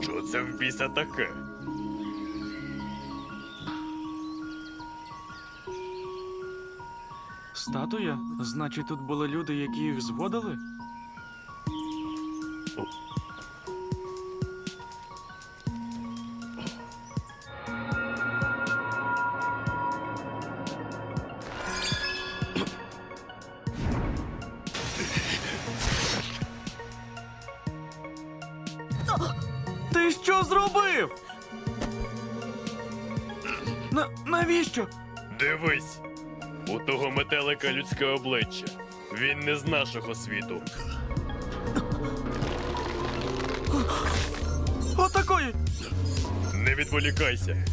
Що це в біса таке? Статуя? Значить, тут були люди, які їх зводили? Ти що зробив? На, навіщо? Дивись! У того метелика людське обличчя. Він не з нашого світу. Отакої! Не відволікайся.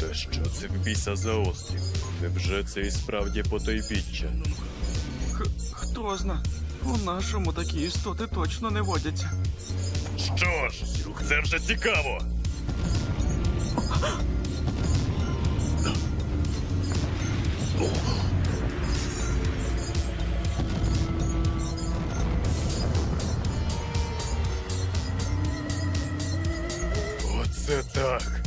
Та що це в біса за острів? Невже це і справді потойбіччя? Х- хто зна? У нашому такі істоти точно не водяться. Що ж, це вже цікаво. Оце так.